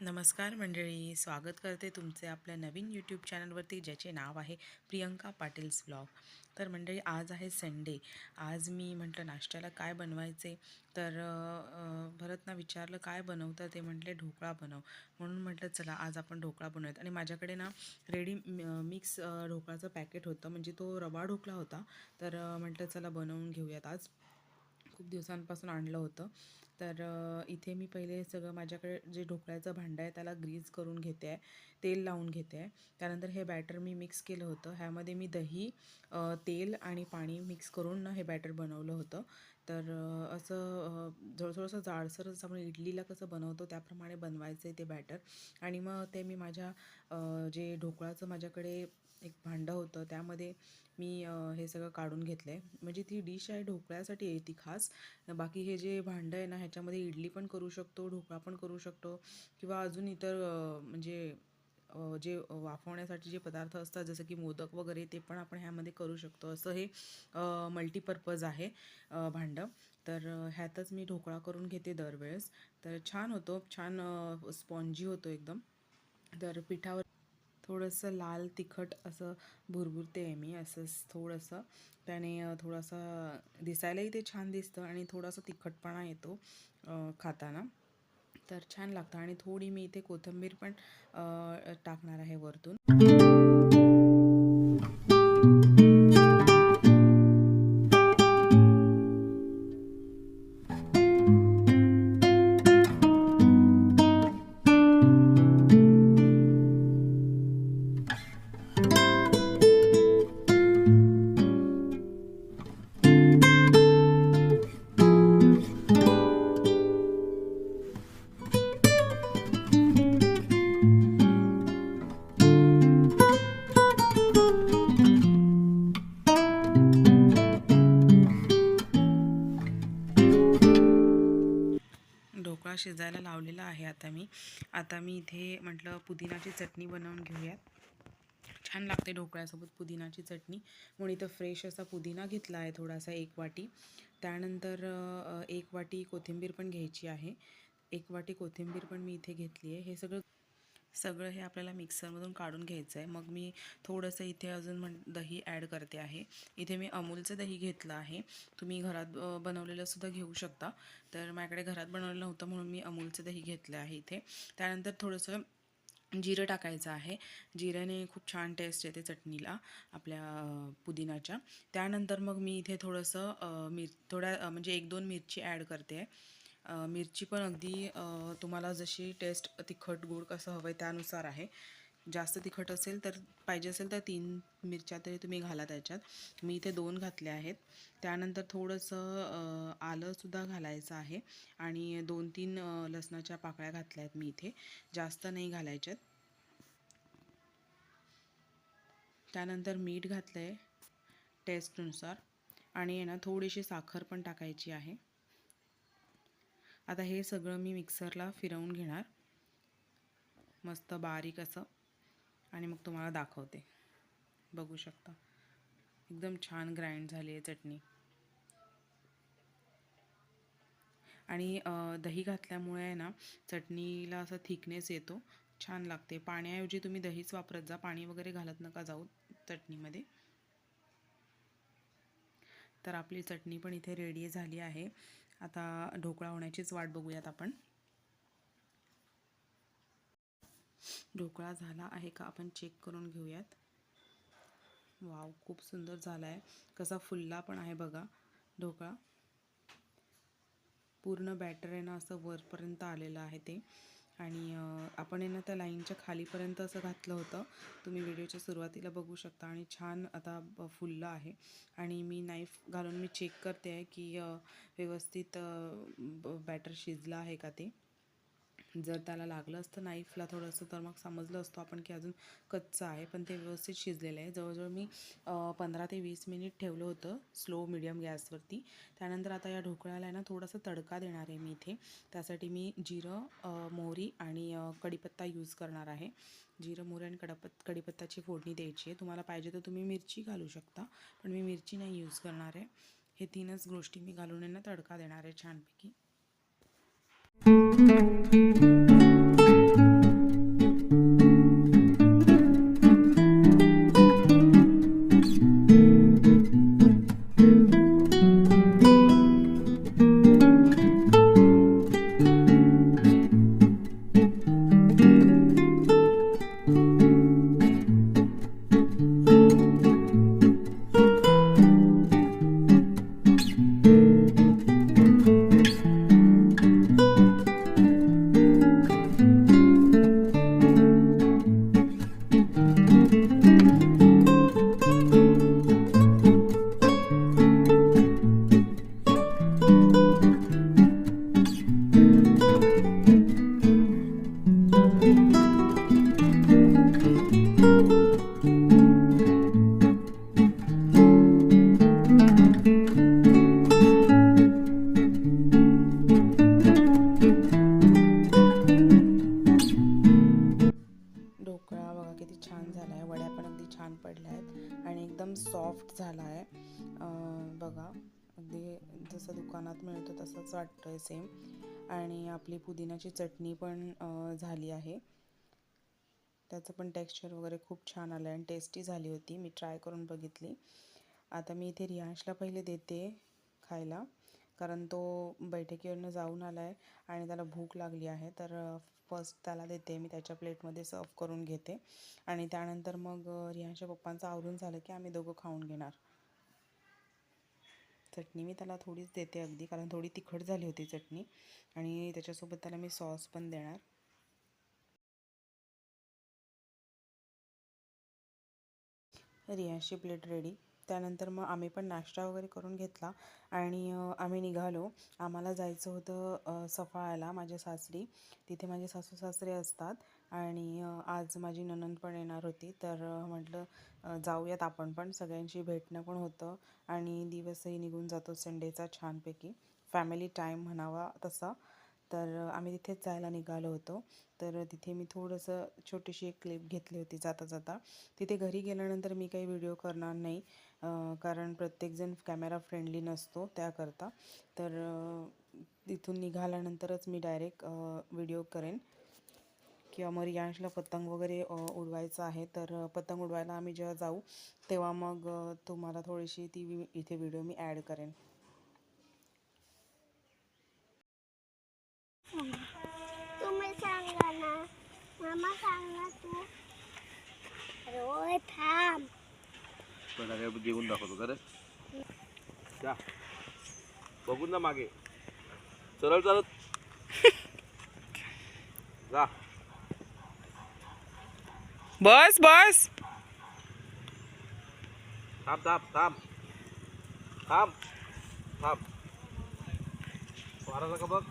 नमस्कार मंडळी स्वागत करते तुमचे आपल्या नवीन यूट्यूब चॅनलवरती ज्याचे नाव आहे प्रियंका पाटील्स ब्लॉग तर मंडळी आज आहे संडे आज मी म्हटलं नाश्त्याला काय बनवायचे? तर भरतना विचारलं काय बनवतं? ते म्हटले ढोकळा बनव. म्हणून म्हटलं चला आज आपण ढोकळा बनवूयात. आणि माझ्याकडे ना रेडी मिक्स ढोकळाचं पॅकेट होतं. म्हणजे तो रवा ढोकळा होता. तर म्हटलं चला बनवून घेऊयात. आज खूप दिवसांपासून आणलं होतं. तर इथे मी पहिले सगळं माझ्याकडे जे ढोकळ्याचं भांडं आहे त्याला ग्रीज करून घेते आहे. तेल लावून घेते आहे. त्यानंतर हे बॅटर मी मिक्स केलं होतं. ह्यामध्ये मी दही तेल आणि पाणी मिक्स करून हे बॅटर बनवलं होतं. तर असं थोडं थोडंसं जाडसर जसं आपण इडलीला कसं बनवतो त्याप्रमाणे बनवायचं आहे ते बॅटर आणि मग ते मी माझ्या जे ढोकळाचं माझ्याकडे एक भांडं होतं. त्यामध्ये मी हे सगळं काढून घेतलं आहे म्हणजे ती डिश आहे ढोकळ्यासाठी आहे ती खास. बाकी हे जे भांडं आहे ना ह्याच्यामध्ये इडली पण करू शकतो ढोकळा पण करू शकतो किंवा अजून इतर म्हणजे जे वाफवण्यासाठी जे पदार्थ असतात जसं की मोदक वगैरे ते पण आपण ह्यामध्ये करू शकतो. असं हे मल्टीपर्पज आहे भांडं. तर ह्यातच मी ढोकळा करून घेते दरवेळेस. तर छान होतो. छान स्पॉन्जी होतो एकदम. तर पिठावर थोडंसं लाल तिखट असं भुरभुरते आहे मी असंच थोडंसं. त्याने थोडंसं दिसायलाही ते छान दिसतं आणि थोडासा तिखटपणा येतो खाताना. तर छान लागतं आणि थोडी मी इथे कोथिंबीर पण टाकणार आहे वरतून. शिजायला लावलेला आहे आता मी. आता मी इथे म्हटलं पुदिनाची चटणी बनवून घेऊयात. छान लागते ढोकळ्यासोबत पुदिनाची चटणी. म्हणून इथं फ्रेश असा पुदिना घेतला आहे थोडासा एक वाटी. त्यानंतर एक वाटी कोथिंबीर पण घ्यायची आहे. एक वाटी कोथिंबीर पण मी इथे घेतली आहे. हे सगळं सगळं हे आपल्याला मिक्सरमधून काढून घ्यायचं आहे मग मी थोडंसं इथे अजून म्हण दही ॲड करते आहे. इथे मी अमूलचं दही घेतलं आहे. तुम्ही घरात अ, बनवलेलं सुद्धा घेऊ शकता. तर माझ्याकडे घरात बनवलेलं नव्हतं म्हणून मी अमूलचं दही घेतलं आहे इथे. त्यानंतर थोडंसं जिरं टाकायचं आहे. जिऱ्याने खूप छान टेस्ट येते चटणीला आपल्या पुदिनाच्या त्यानंतर मग मी इथे थोडंसं मिर थोड्या म्हणजे एक दोन मिरची ॲड करते. आहे मिरची पण अगदी तुम्हाला जशी टेस्ट तिखट गोड कसं हवं आहे त्यानुसार आहे. जास्त तिखट असेल तर पाहिजे असेल तर तीन मिरच्या तरी तुम्ही घाला त्याच्यात. मी इथे दोन घातल्या आहेत. त्यानंतर थोडंसं आलंसुद्धा घालायचं आहे आणि दोन तीन लसणाच्या पाकळ्या घातल्या आहेत मी इथे. जास्त नाही घालायच्यात. त्यानंतर मीठ घातलं आहे टेस्टनुसार आणि आहे ना थोडीशी साखर पण टाकायची आहे. आता हे सगळं मी मिक्सरला फिरवून घेणार. मस्त बारीक असं. आणि मग तुम्हाला दाखवते. बघू शकता. एकदम छान ग्राइंड झाली आहे चटणी. आणि दही घातल्यामुळे आहे ना चटणीला असा थिकनेस येतो. छान लागते. पाण्याऐवजी तुम्ही दहीच वापरत जा. पाणी वगैरे घालत नका जाऊ चटणीमध्ये. तर आपली चटणी पण इथे रेडी झाली आहे. आता ढोकळा होण्याचीच वाट बघूयात आपण. ढोकळा झाला आहे का आपण चेक करून घेऊयात. वाव खूप सुंदर झाला आहे कसा फुलला पण आहे बघा ढोकळा. पूर्ण बॅटर आहे ना असं वरपर्यंत आलेलं आहे ते. आणि आपण आहे ना त्या लाईनच्या खालीपर्यंत असं घातलं होतं. तुम्ही व्हिडिओच्या सुरुवातीला बघू शकता आणि छान आता ब- फुललं आहे. आणि मी नाईफ घालून मी चेक करते आहे की व्यवस्थित बॅटर शिजलं आहे का ते. जर त्याला लागलं असतं नाईफला थोडंसं तर मग समजलं असतो आपण की अजून कच्चं आहे. पण ते व्यवस्थित शिजलेलं आहे. जवळजवळ मी पंधरा ते वीस मिनिट ठेवलं होतं स्लो मिडियम गॅसवरती. त्यानंतर आता या ढोकळ्याला आहे ना थोडासा तडका देणार आहे मी इथे. त्यासाठी मी जिरं मोहरी आणि कढीपत्ता यूज करणार आहे. जिरं मोहरी आणि कडपत कढीपत्ताची फोडणी द्यायची आहे. तुम्हाला पाहिजे तर तुम्ही मिरची घालू शकता पण मी मिरची नाही यूज करणार आहे. हे तीनच गोष्टी मी घालून आहे ना तडका देणार आहे छानपैकी. thank you आहेत आणि एकदम सॉफ्ट झाला आहे बघा अगदी जसं दुकानात मिळतो तसंच वाटतं आहे सेम आणि आपली पुदिन्याची चटणी पण झाली आहे. त्याचं पण टेक्स्चर वगैरे खूप छान आलं आहे आणि टेस्टी झाली होती. मी ट्राय करून बघितली. आता मी इथे रियांशला पहिले देते खायला. कारण तो बैठकीवरनं जाऊन आला आहे आणि त्याला भूक लागली आहे. तर फर्स्ट त्याला देते मी त्याच्या प्लेटमध्ये सर्व करून घेते. आणि त्यानंतर मग अ, पप्पांचं आवरून झालं की आम्ही दोघं खाऊन घेणार. चटणी मी त्याला थोडीच देते अगदी कारण थोडी तिखट झाली होती चटणी. आणि त्याच्यासोबत त्याला मी सॉस पण देणार. रियाशी प्लेट रेडी त्यानंतर मग आम्ही पण नाश्ता वगैरे करून घेतला आणि आम्ही निघालो. आम्हाला जायचं होतं सफाळ्याला माझ्या सासरी. तिथे माझे सासू सासरे असतात आणि आज माझी नणंद पण येणार होती. तर म्हटलं जाऊयात आपण पण. सगळ्यांशी भेटणं पण होतं आणि दिवसही निघून जातो संडेचा छानपैकी. फॅमिली टाईम म्हणावा तसा. तर आम्ही तिथेच जायला निघालो होतो. तर तिथे मी थोडंसं छोटीशी एक क्लिप घेतली होती जाता जाता. तिथे घरी गेल्यानंतर मी काही व्हिडिओ करणार नाही. कारण प्रत्येकजण कॅमेरा फ्रेंडली नसतो त्याकरता. तर तिथून निघाल्यानंतरच मी डायरेक्ट व्हिडिओ करेन. किंवा मग रियांशला पतंग वगैरे उडवायचं आहे तर पतंग उडवायला आम्ही जेव्हा जाऊ तेव्हा मग तुम्हाला थोडीशी ती इथे व्हिडिओ मी ॲड करेन. तुम्ही सांगा ना. मामा सांगा तू. रोय अरे जेवून दाखवतो का रे जा. बघून ना मागे. सरळ चालत जा. बस बस. थांब थांब थांब. थांब. थांब. वारा का बघ.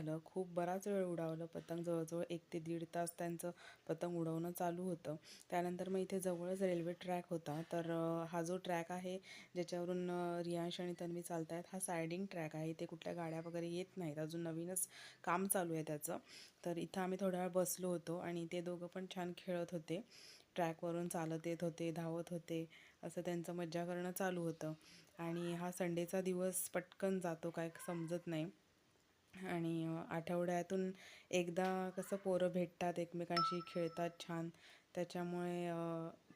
झालं खूप बराच वेळ उडावलं. पतंग जवळजवळ एक ते दीड तास त्यांचं पतंग उडवणं चालू होतं. त्यानंतर मग इथे जवळच रेल्वे ट्रॅक होता. तर हा जो ट्रॅक आहे ज्याच्यावरून रियांश आणि तन्वी चालत आहेत हा सायडिंग ट्रॅक आहे. इथे कुठल्या गाड्या वगैरे येत नाहीत. अजून नवीनच काम चालू आहे त्याचं. तर इथं आम्ही थोडा वेळ बसलो होतो आणि ते दोघं पण छान खेळत होते. ट्रॅकवरून चालत येत होते धावत होते. असं त्यांचं मज्जा करणं चालू होतं. आणि हा संडेचा दिवस पटकन जातो काय समजत नाही. आणि आठवड्यातून एकदा कसं पोरं भेटतात एकमेकांशी खेळतात छान. त्याच्यामुळे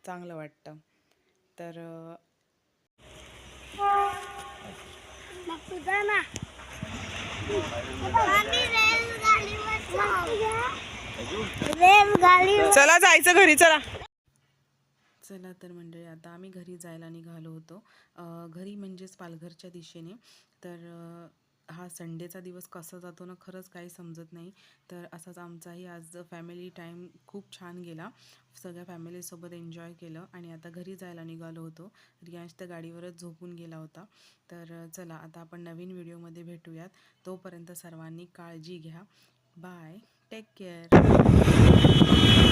चांगलं वाटतं. तर चला जायचं घरी चला. चला तर मंडळी आता आम्ही घरी जायला निघालो होतो. घरी म्हणजेच पालघरच्या दिशेने. तर हा संडेचा दिवस कसा जातो ना खरंच काही समजत नाही. तर असाच आमचाही आज फॅमिली टाईम खूप छान गेला. सगळ्या फॅमिलीसोबत एन्जॉय केलं आणि आता घरी जायला निघालो होतो. रियांश तर गाडीवरच झोपून गेला होता. तर चला आता आपण नवीन व्हिडिओमध्ये भेटूयात. तोपर्यंत सर्वांनी काळजी घ्या. Bye take care